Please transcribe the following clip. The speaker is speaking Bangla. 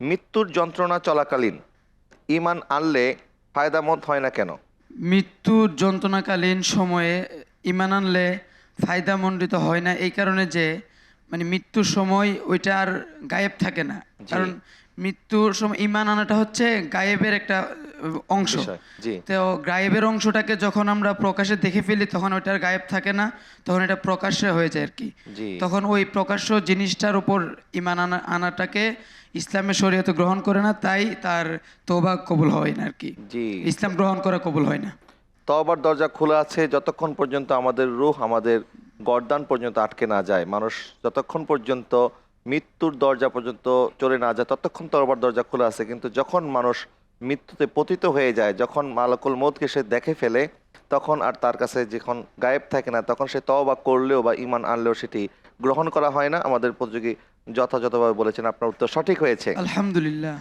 মৃত্যুর যন্ত্রণা চলাকালীন। ইমান আনলে ফায়দামত হয় না কেন? মৃত্যুর যন্ত্রণাকালীন সময়ে ইমান আনলে ফায়দামণ্ডিত হয় না এই কারণে যে মানে মৃত্যুর সময় ওইটা আর গায়েব থাকে না। কারণ মৃত্যুর সময় ইমান আনাটা হচ্ছে গায়েবের একটা অংশ। তো গায়েবের অংশটাকে যখন আমরা প্রকাশে দেখে ফেলি তখন ওইটার গায়েব থাকে না তখন এটা প্রকাশ্যে হয়ে যায় আর কি। তখন ওই প্রকাশ্য জিনিসটার উপর ইমান আনা আনাটাকে ইসলামের শরীয়তে গ্রহণ করে না তাই তার তোবা কবুল হয় না আর কি। ইসলাম গ্রহণ করা কবুল হয় না। তবার দরজা খোলা আছে যতক্ষণ পর্যন্ত আমাদের রুহ আমাদের গর্দান পর্যন্ত আটকে না যায়। মানুষ যতক্ষণ পর্যন্ত মৃত্যুর দরজা পর্যন্ত চলে না যায় ততক্ষণ তরবার দরজা খোলা আছে। কিন্তু যখন মানুষ মৃত্যুতে পতিত হয়ে যায়, যখন মালাকুল মৌতকে সে দেখে ফেলে, তখন আর তার কাছে যখন গায়েব থাকে না, তখন সে তওবা করলেও বা ইমান আনলেও সেটি গ্রহণ করা হয় না। আমাদের প্রতিযোগী যথাযথভাবে বলেছেন, আপনার উত্তর সঠিক হয়েছে। আলহামদুলিল্লাহ।